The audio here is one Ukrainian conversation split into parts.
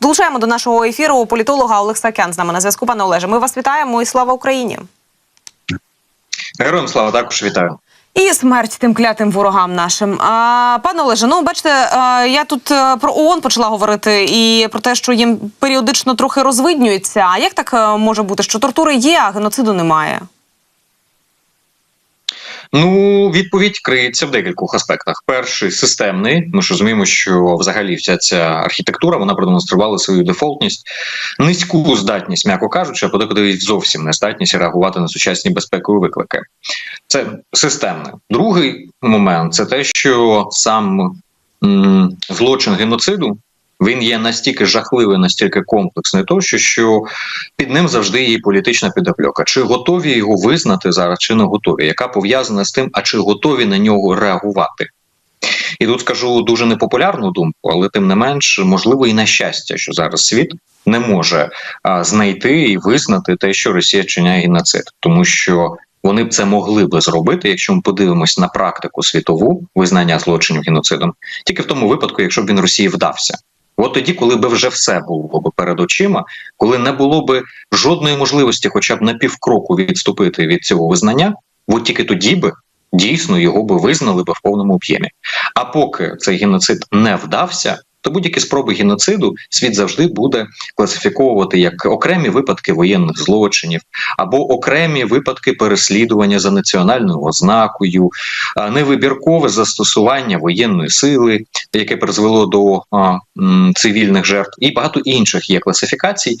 Долучаємо до нашого ефіру політолога Олег Сакян з нами на зв'язку. Пане Олеже, ми вас вітаємо і слава Україні. Героям слава також вітаю. І смерть тим клятим ворогам нашим. А, пане Олеже, ну бачите, а, я тут е, про ООН почала говорити і про те, що їм періодично трохи розвиднюється. А як так е, може бути, що тортури є, а геноциду немає? Ну, відповідь криється в декількох аспектах. Перший системний. Ми ж розуміємо, що взагалі вся ця архітектура вона продемонструвала свою дефолтність, низьку здатність, м'яко кажучи, а подекуди зовсім не здатність реагувати на сучасні безпекові виклики. Це системне. Другий момент це те, що сам м, злочин геноциду. Він є настільки жахливий, настільки комплексний, тощо що під ним завжди є політична підопльока. Чи готові його визнати зараз, чи не готові, яка пов'язана з тим, а чи готові на нього реагувати? І тут скажу дуже непопулярну думку, але тим не менш, можливо, і на щастя, що зараз світ не може а, знайти і визнати те, що Росія чиняє геноцид, тому що вони б це могли би зробити, якщо ми подивимось на практику світову визнання злочинів геноцидом, тільки в тому випадку, якщо б він Росії вдався. От тоді, коли би вже все було б перед очима, коли не було б жодної можливості, хоча б на півкроку відступити від цього визнання, от тільки тоді би дійсно його би визнали би в повному об'ємі. А поки цей геноцид не вдався, то будь-які спроби геноциду світ завжди буде класифіковувати як окремі випадки воєнних злочинів або окремі випадки переслідування за національною ознакою, невибіркове застосування воєнної сили, яке призвело до а, м, цивільних жертв, і багато інших є класифікацій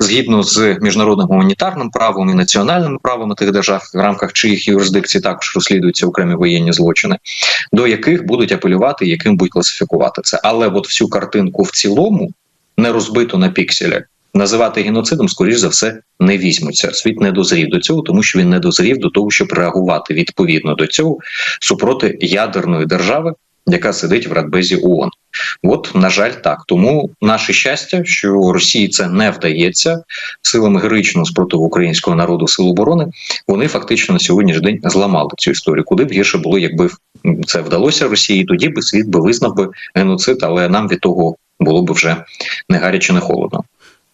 згідно з міжнародним гуманітарним правом і національним правом тих держав, в рамках чиїх юрисдикцій також розслідуються окремі воєнні злочини, до яких будуть апелювати, яким будуть класифікувати це. Але от всю картинку в цілому не розбиту на пікселі. Називати геноцидом, скоріш за все, не візьмуться. Світ не дозрів до цього, тому що він не дозрів до того, щоб реагувати відповідно до цього супроти ядерної держави, яка сидить в Радбезі ООН. От, на жаль, так. Тому наше щастя, що Росії це не вдається силами героїчного спротиву українського народу сил оборони. Вони фактично на сьогоднішній день зламали цю історію. Куди б гірше було, якби це вдалося Росії, тоді би світ би визнав би геноцид, але нам від того було б вже не гаряче, не холодно.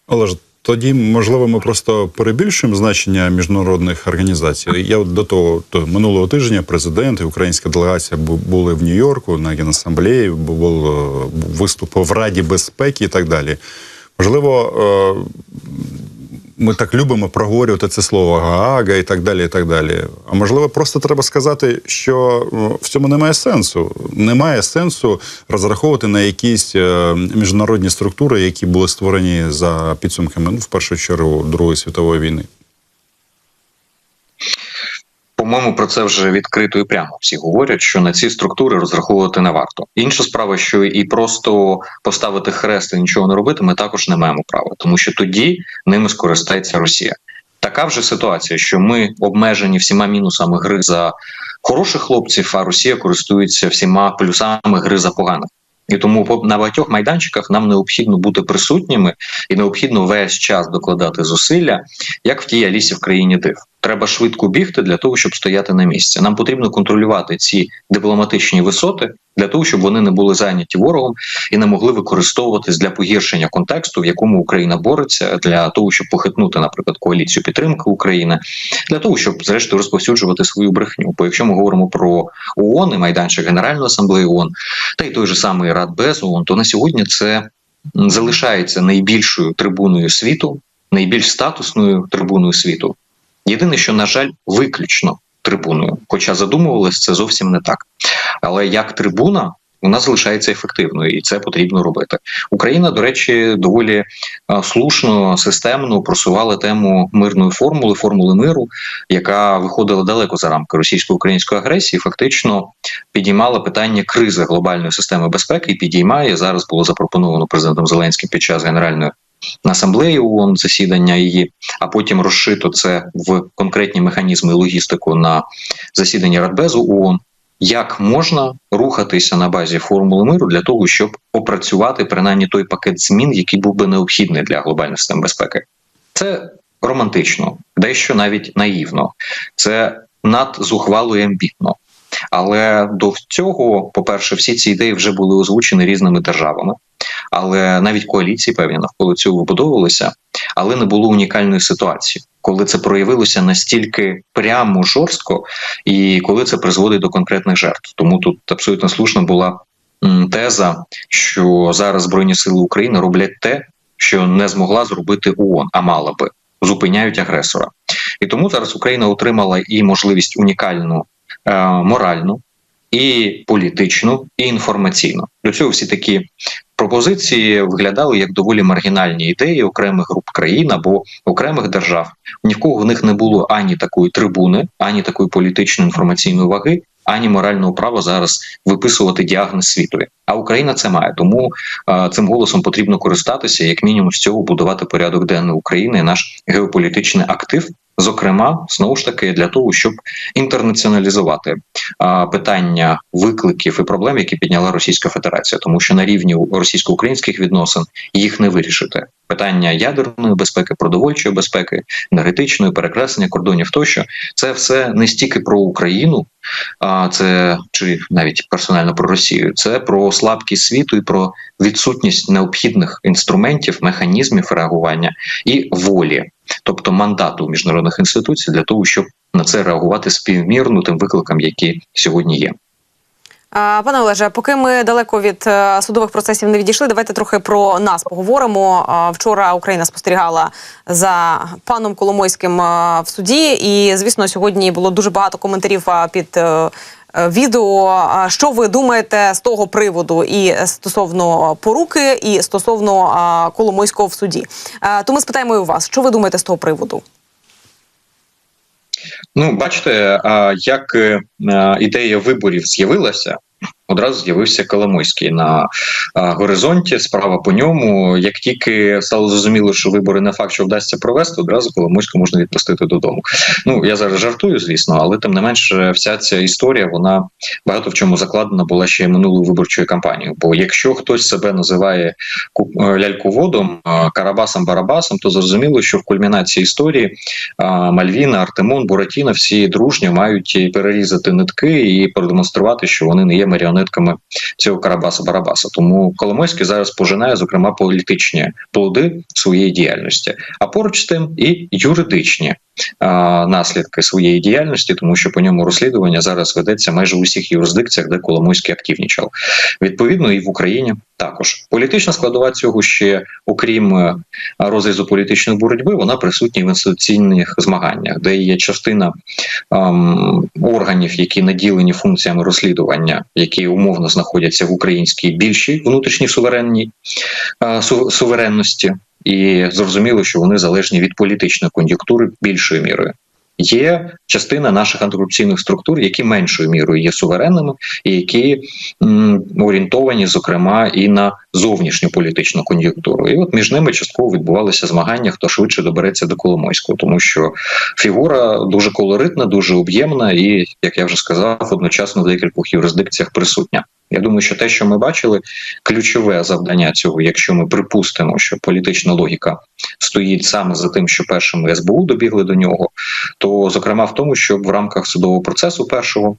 Олеж, тоді можливо ми просто перебільшуємо значення міжнародних організацій. Я от до того то минулого тижня президент і українська делегація були в Нью-Йорку на генасамблеї, був е, виступ в Раді безпеки і так далі. Можливо, е, ми так любимо проговорювати це слово Гаага і так далі. і так далі. А можливо, просто треба сказати, що в цьому немає сенсу. Немає сенсу розраховувати на якісь е, міжнародні структури, які були створені за підсумками, ну, в першу чергу, Другої світової війни. По-моєму, про це вже відкрито і прямо всі говорять, що на ці структури розраховувати не варто. Інша справа, що і просто поставити хрест і нічого не робити, ми також не маємо права, тому що тоді ними скористається Росія. Така вже ситуація, що ми обмежені всіма мінусами гри за хороших хлопців, а Росія користується всіма плюсами гри за поганих. І тому на багатьох майданчиках нам необхідно бути присутніми і необхідно весь час докладати зусилля, як в тій Алісі в країні див. Треба швидко бігти для того, щоб стояти на місці. Нам потрібно контролювати ці дипломатичні висоти для того, щоб вони не були зайняті ворогом і не могли використовуватись для погіршення контексту, в якому Україна бореться, для того, щоб похитнути, наприклад, коаліцію підтримки України, для того, щоб зрештою розповсюджувати свою брехню. Бо якщо ми говоримо про ООН і майданчик Генеральної асамблеї ООН, та й той же самий Радбез ООН, то на сьогодні це залишається найбільшою трибуною світу, найбільш статусною трибуною світу. Єдине, що, на жаль, виключно трибуною, хоча задумувалось це зовсім не так. Але як трибуна вона залишається ефективною, і це потрібно робити. Україна, до речі, доволі е, слушно, системно просувала тему мирної формули, формули миру, яка виходила далеко за рамки російсько-української агресії. Фактично підіймала питання кризи глобальної системи безпеки і підіймає зараз. Було запропоновано президентом Зеленським під час генеральної асамблеї ООН засідання її, а потім розшито це в конкретні механізми логістику на засіданні Радбезу ООН. Як можна рухатися на базі формули миру для того, щоб опрацювати принаймні той пакет змін, який був би необхідний для глобальної системи безпеки? Це романтично, дещо навіть наївно, це надзухвало і амбітно. Але до цього, по-перше, всі ці ідеї вже були озвучені різними державами, але навіть коаліції певні навколо цього вибудовувалися, але не було унікальної ситуації, коли це проявилося настільки прямо жорстко, і коли це призводить до конкретних жертв. Тому тут абсолютно слушна була теза, що зараз Збройні Сили України роблять те, що не змогла зробити ООН, а мала би зупиняють агресора. І тому зараз Україна отримала і можливість унікальну моральну, і політичну, і інформаційну. До цього всі такі пропозиції виглядали як доволі маргінальні ідеї окремих груп країн або окремих держав. Ні в кого в них не було ані такої трибуни, ані такої політичної інформаційної ваги, ані морального права зараз виписувати діагноз світові. А Україна це має. Тому е, цим голосом потрібно користатися, як мінімум з цього будувати порядок денний України, наш геополітичний актив. Зокрема, знову ж таки для того, щоб інтернаціоналізувати питання викликів і проблем, які підняла Російська Федерація, тому що на рівні російсько-українських відносин їх не вирішити. Питання ядерної безпеки, продовольчої безпеки, енергетичної перекреслення кордонів тощо це все не стільки про Україну, це чи навіть персонально про Росію. Це про слабкість світу і про відсутність необхідних інструментів, механізмів реагування і волі, тобто мандату міжнародних інституцій для того, щоб на це реагувати співмірно тим викликам, які сьогодні є. Пане Олеже, поки ми далеко від е, судових процесів не відійшли, давайте трохи про нас поговоримо. Вчора Україна спостерігала за паном Коломойським е, в суді, і звісно, сьогодні було дуже багато коментарів під. е, Відео, що ви думаєте з того приводу, і стосовно поруки, і стосовно Коломойського в суді? Е, То ми спитаємо і у вас, що ви думаєте з того приводу? Ну, бачите, як е, ідея виборів з'явилася. Одразу з'явився Коломойський на горизонті. Справа по ньому. Як тільки стало зрозуміло, що вибори не факт, що вдасться провести, одразу Коломойську можна відпустити додому. Ну я зараз жартую, звісно, але тим не менш, вся ця історія вона багато в чому закладена була ще й минулою виборчою кампанією. Бо якщо хтось себе називає е, ляльководом, е, Карабасом Барабасом, то зрозуміло, що в кульмінації історії Мальвіна, Артемон, Буратіно всі дружньо мають перерізати нитки і продемонструвати, що вони не є маріонетками цього Карабаса Барабаса. Тому Коломойський зараз пожинає зокрема політичні плоди своєї діяльності, а поруч з тим і юридичні. Наслідки своєї діяльності, тому що по ньому розслідування зараз ведеться майже у всіх юрисдикціях, де Коломойський активнічав. Відповідно, і в Україні також політична складова цього ще, окрім е, розрізу політичної боротьби, вона присутня в інституційних змаганнях, де є частина ем, органів, які наділені функціями розслідування, які умовно знаходяться в українській більшій внутрішній суверенній е, су- суверенності, і зрозуміло, що вони залежні від політичної кон'юнктури більшою мірою. Є частина наших антикорупційних структур, які меншою мірою є суверенними, і які м, орієнтовані, зокрема, і на зовнішню політичну кон'юнктуру. І от між ними частково відбувалися змагання, хто швидше добереться до Коломойського, тому що фігура дуже колоритна, дуже об'ємна, і як я вже сказав, одночасно в декількох юрисдикціях присутня. Я думаю, що те, що ми бачили, ключове завдання цього, якщо ми припустимо, що політична логіка стоїть саме за тим, що першими СБУ добігли до нього, то зокрема в тому, щоб в рамках судового процесу першого.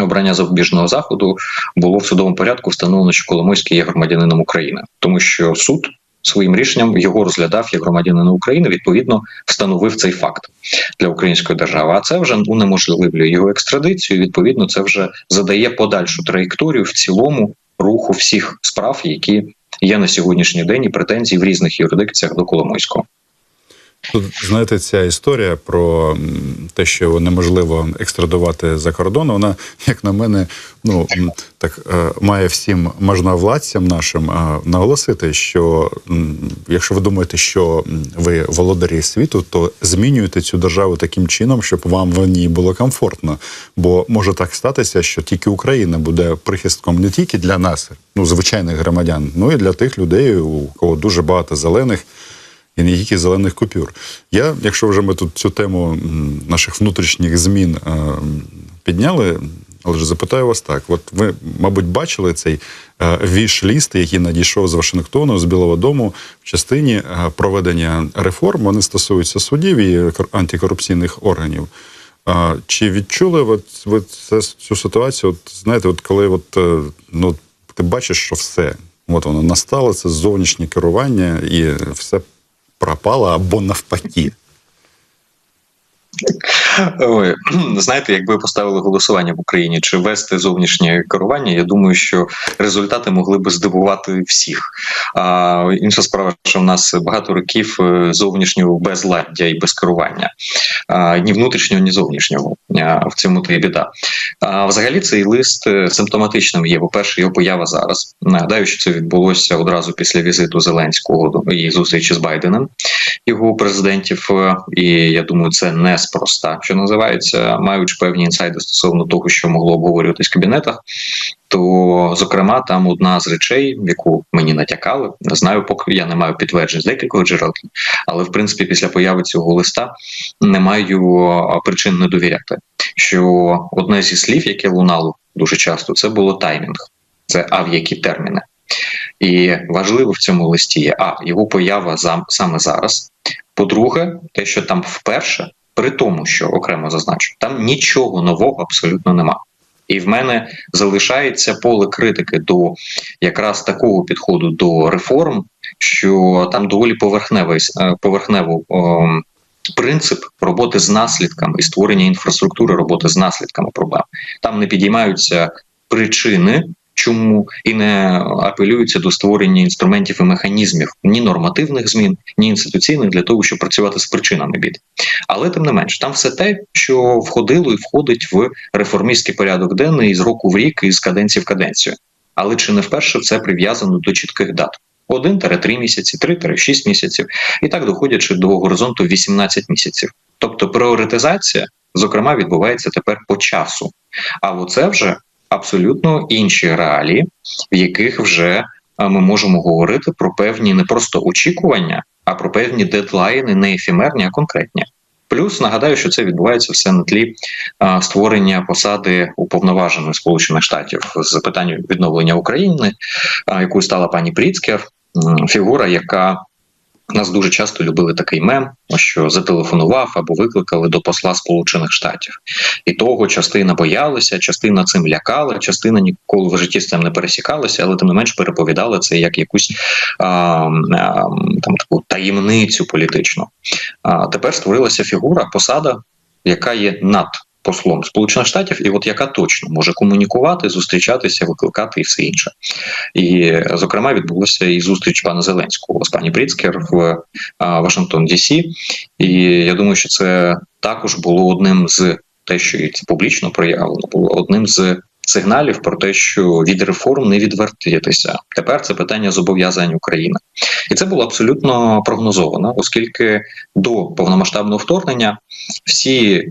Обрання запобіжного заходу було в судовому порядку встановлено, що Коломойський є громадянином України, тому що суд своїм рішенням його розглядав як громадянина України. Відповідно, встановив цей факт для української держави. А це вже унеможливлює його екстрадицію. Відповідно, це вже задає подальшу траєкторію в цілому руху всіх справ, які є на сьогоднішній день і претензій в різних юрисдикціях до Коломойського. Тут знаєте, ця історія про те, що неможливо екстрадувати за кордон, вона, як на мене, ну так е, має всім можновладцям нашим е, наголосити, що якщо ви думаєте, що ви володарі світу, то змінюєте цю державу таким чином, щоб вам в ній було комфортно. Бо може так статися, що тільки Україна буде прихистком не тільки для нас, ну звичайних громадян, ну і для тих людей, у кого дуже багато зелених і не тільки зелених купюр. Я, якщо вже ми тут цю тему наших внутрішніх змін е, підняли, але ж запитаю вас так: от ви, мабуть, бачили цей е, віш-ліст, який надійшов з Вашингтону, з Білого Дому в частині е, проведення реформ. Вони стосуються судів і антикорупційних органів. Чи відчули ви це, цю ситуацію? От знаєте, от коли от, ну, ти бачиш, що все, от воно настало, це зовнішнє керування, і все пропало або навпаки. Ой, знаєте, якби поставили голосування в Україні чи вести зовнішнє керування, я думаю, що результати могли би здивувати всіх. А інша справа, що в нас багато років е, зовнішнього безладдя і без керування, а, ні внутрішнього, ні зовнішнього. А, в цьому то і біда. А взагалі цей лист е, симптоматичним є. По перше, його поява зараз. Нагадаю, що це відбулося одразу після візиту Зеленського і зустрічі з Байденом, його президентів. Е, І я думаю, це неспроста, що називається, маючи певні інсайди стосовно того, що могло обговорюватись в кабінетах. То, зокрема, там одна з речей, яку мені натякали, не знаю, поки я не маю підтверджень з декількох джерел, але в принципі після появи цього листа не маю причин не довіряти. Що одне зі слів, яке лунало дуже часто, це було таймінг, це а в які терміни. І важливо в цьому листі є а його поява за саме зараз. По-друге, те, що там вперше, при тому, що окремо зазначу, там нічого нового абсолютно нема. І в мене залишається поле критики до якраз такого підходу до реформ, що там доволі поверхневий е, поверхнево ем, принцип роботи з наслідками і створення інфраструктури роботи з наслідками проблем. Там не підіймаються причини. Чому і не апелюються до створення інструментів і механізмів ні нормативних змін, ні інституційних для того, щоб працювати з причинами бід. Але тим не менш, там все те, що входило і входить в реформістський порядок денний з року в рік і з каденції в каденцію. Але чи не вперше це прив'язано до чітких дат? 1-3 місяці, 3-6 місяців, і так доходячи до горизонту 18 місяців. Тобто пріоритизація, зокрема, відбувається тепер по часу. А оце вже абсолютно інші реалії, в яких вже ми можемо говорити про певні не просто очікування, а про певні дедлайни, не ефемерні, а конкретні. Плюс нагадаю, що це відбувається все на тлі а, створення посади уповноваженої Сполучених Штатів з питань відновлення України, а, якою стала пані Пріцкер, фігура, яка нас дуже часто любили такий мем, що зателефонував або викликали до посла Сполучених Штатів, і того частина боялася, частина цим лякала, частина ніколи в житті з цим не пересікалася, але тим не менш переповідала це як якусь а, а, там таку таємницю політичну. А тепер створилася фігура, посада, яка є над послом Сполучених Штатів, і от яка точно може комунікувати, зустрічатися, викликати і все інше. І зокрема відбулася і зустріч пана Зеленського з пані Бріцкер в Вашингтон Дісі. І я думаю, що це також було одним з те, що і це публічно проявлено, було одним з. Сигналів про те, що від реформ не відвертитися. Тепер це питання зобов'язань України, і це було абсолютно прогнозовано, оскільки до повномасштабного вторгнення всі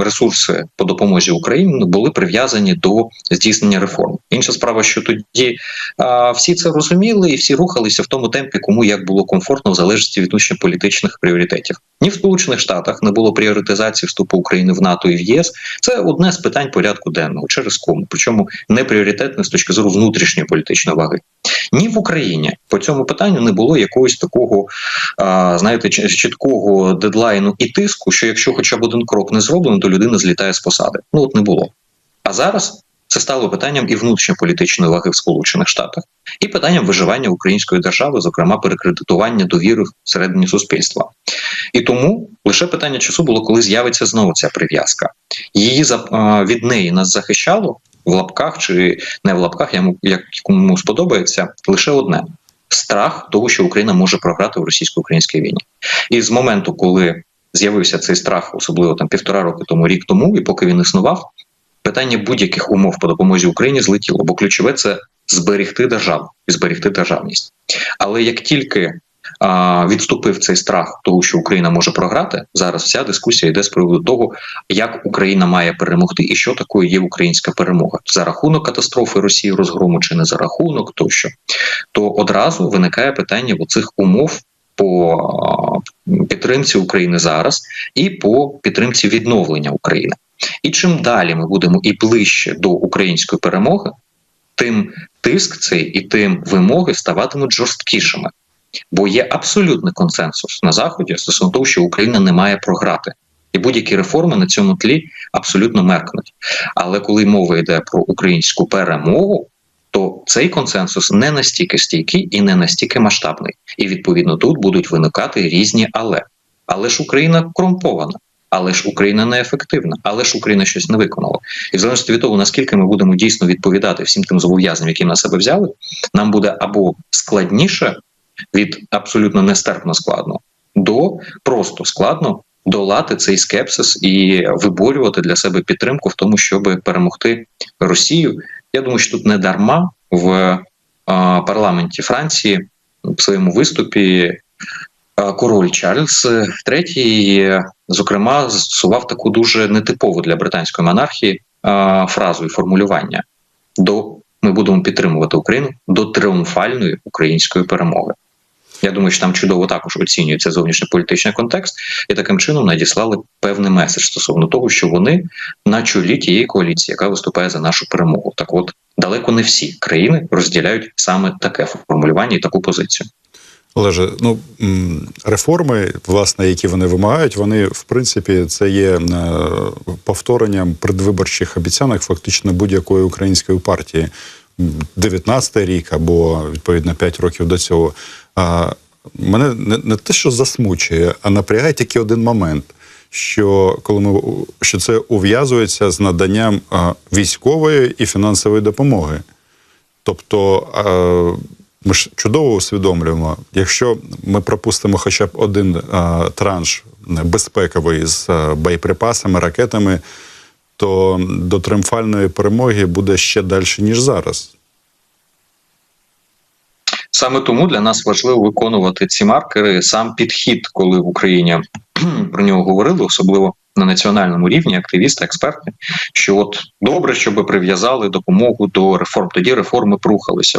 ресурси по допомозі Україні були прив'язані до здійснення реформ. Інша справа, що тоді а, всі це розуміли і всі рухалися в тому темпі, кому як було комфортно, в залежності від політичних пріоритетів. Ні в Сполучених Штатах не було пріоритизації вступу України в НАТО і в ЄС. Це одне з питань порядку денного через кому, причому не пріоритетне з точки зору внутрішньої політичної ваги. Ні в Україні по цьому питанню не було якогось такого, а, знаєте, чіткого дедлайну і тиску, що якщо хоча б один крок не зроблено, то людина злітає з посади. Ну от не було. А зараз це стало питанням і внутрішньополітичної ваги в Сполучених Штатах, і питанням виживання української держави, зокрема перекредитування довіри всередині суспільства. І тому лише питання часу було, коли з'явиться знову ця прив'язка. Її від неї нас захищало в лапках чи не в лапках, як кому сподобається, лише одне. Страх того, що Україна може програти в російсько-українській війні, і з моменту, коли з'явився цей страх, особливо там півтора роки тому, рік тому, і поки він існував, питання будь-яких умов по допомозі Україні злетіло, бо ключове це зберегти державу і зберегти державність. Але як тільки а, відступив цей страх того, що Україна може програти, зараз вся дискусія йде з приводу того, як Україна має перемогти, і що такою є українська перемога за рахунок катастрофи Росії розгрому чи не за рахунок тощо, то одразу виникає питання оцих умов. По підтримці України зараз і по підтримці відновлення України. І чим далі ми будемо і ближче до української перемоги, тим тиск цей і тим вимоги ставатимуть жорсткішими. Бо є абсолютний консенсус на заході стосовно того, що Україна не має програти. І будь-які реформи на цьому тлі абсолютно меркнуть. Але коли мова йде про українську перемогу, то цей консенсус не настільки стійкий і не настільки масштабний. І відповідно тут будуть виникати різні але. Але ж Україна корумпована, але ж Україна неефективна, але ж Україна щось не виконала. І в залежності від того, наскільки ми будемо дійсно відповідати всім тим зобов'язанням, які на себе взяли, нам буде або складніше від абсолютно нестерпно складно до просто складно долати цей скепсис і виборювати для себе підтримку в тому, щоб перемогти Росію. Я думаю, що тут не дарма в парламенті Франції в своєму виступі король Чарльз III, зокрема, застосував таку дуже нетипову для британської монархії е, фразу і формулювання до ми будемо підтримувати Україну до тріумфальної української перемоги. Я думаю, що там чудово також оцінюється зовнішньополітичний контекст, і таким чином надіслали певний меседж стосовно того, що вони на чолі тієї коаліції, яка виступає за нашу перемогу. Так, от далеко не всі країни розділяють саме таке формулювання і таку позицію. Олеже, ну реформи, власне, які вони вимагають, вони в принципі це є е, повторенням предвиборчих обіцянок фактично будь-якої української партії. 19-й рік або відповідно 5 років до цього. А мене не, не те, що засмучує, а напрягає тільки один момент. Що коли ми що це ув'язується з наданням військової і фінансової допомоги. Тобто а, ми ж чудово усвідомлюємо, якщо ми пропустимо хоча б один а, транш безпековий з а, боєприпасами, ракетами, то до триумфальної перемоги буде ще далі, ніж зараз. Саме тому для нас важливо виконувати ці маркери, сам підхід, коли в Україні про нього говорили, особливо на національному рівні, активісти, експерти, що от добре, щоб прив'язали допомогу до реформ. Тоді реформи прухалися.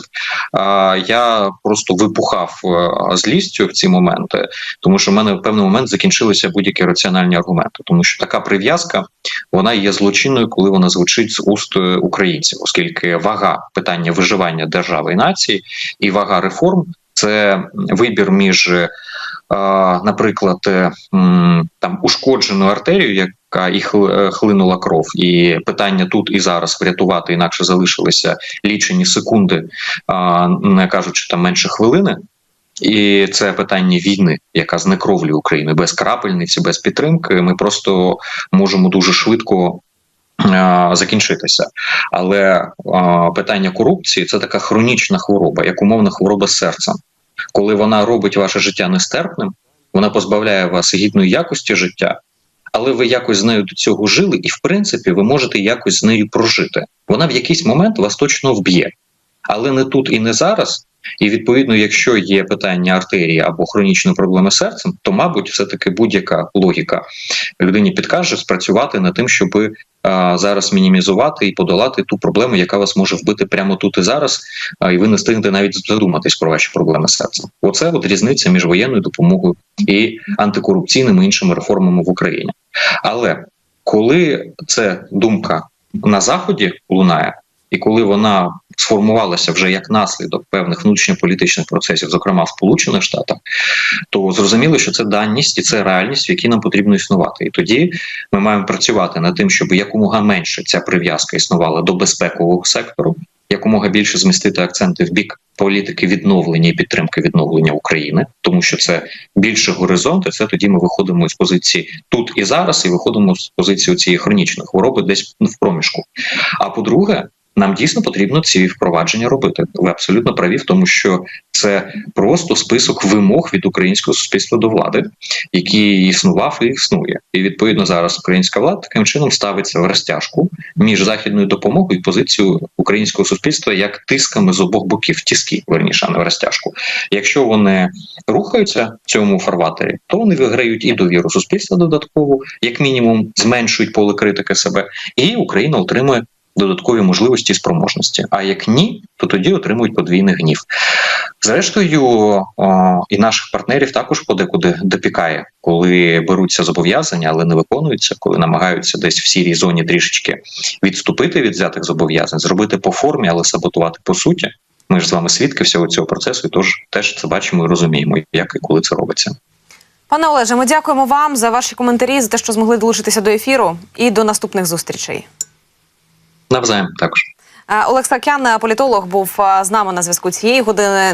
А я просто випухав злістю в ці моменти, тому що в мене в певний момент закінчилися будь-які раціональні аргументи, тому що така прив'язка вона є злочинною, коли вона звучить з уст українців, оскільки вага питання виживання держави і нації і вага реформ це вибір між наприклад, там ушкоджену артерію, яка і хлинула кров, і питання тут і зараз врятувати, інакше залишилися лічені секунди, не кажучи там менше хвилини. І це питання війни, яка знекровлює Україну без крапельниці, без підтримки. Ми просто можемо дуже швидко. Закінчитися, але питання корупції це така хронічна хвороба, як умовна хвороба серця коли вона робить ваше життя нестерпним, вона позбавляє вас гідної якості життя, але ви якось з нею до цього жили, і в принципі ви можете якось з нею прожити. Вона в якийсь момент вас точно вб'є, але не тут і не зараз. І відповідно, якщо є питання артерії або хронічної проблеми з серцем, то мабуть, все таки будь-яка логіка людині підкаже спрацювати над тим, щоб а, зараз мінімізувати і подолати ту проблему, яка вас може вбити прямо тут і зараз, а, і ви не встигнете навіть задуматись про ваші проблеми з серцем. Оце от різниця між воєнною допомогою і антикорупційними іншими реформами в Україні. Але коли це думка на заході лунає, і коли вона сформувалася вже як наслідок певних внутрішньополітичних процесів, зокрема в Сполучених Штатах, то зрозуміло, що це даність і це реальність, в якій нам потрібно існувати. І тоді ми маємо працювати над тим, щоб якомога менше ця прив'язка існувала до безпекового сектору. Якомога більше змістити акценти в бік політики відновлення і підтримки відновлення України, тому що це більше горизонт, Це тоді ми виходимо з позиції тут і зараз, і виходимо з позиції цієї хронічної хвороби, десь в проміжку. А по-друге, нам дійсно потрібно ці впровадження робити. Ви абсолютно праві в тому, що це просто список вимог від українського суспільства до влади, який існував і існує. І відповідно зараз українська влада таким чином ставиться в розтяжку між західною допомогою і позицією українського суспільства як тисками з обох боків, тіски верніше, а не в розтяжку. Якщо вони рухаються в цьому фарватері, то вони виграють і довіру суспільства додатково, як мінімум, зменшують поле критики себе, і Україна отримує додаткові можливості і спроможності. А як ні, то тоді отримують подвійний гнів. Зрештою, і наших партнерів також подекуди допікає, коли беруться зобов'язання, але не виконуються, коли намагаються десь в сірій зоні трішечки відступити від взятих зобов'язань, зробити по формі, але саботувати по суті. Ми ж з вами свідки всього цього процесу, і тож теж це бачимо і розуміємо, як і коли це робиться. Пане Олеже, ми дякуємо вам за ваші коментарі, за те, що змогли долучитися до ефіру, і до наступних зустрічей. Навзаєм також. Е, Кян, політолог, був е, з нами на зв'язку цієї години.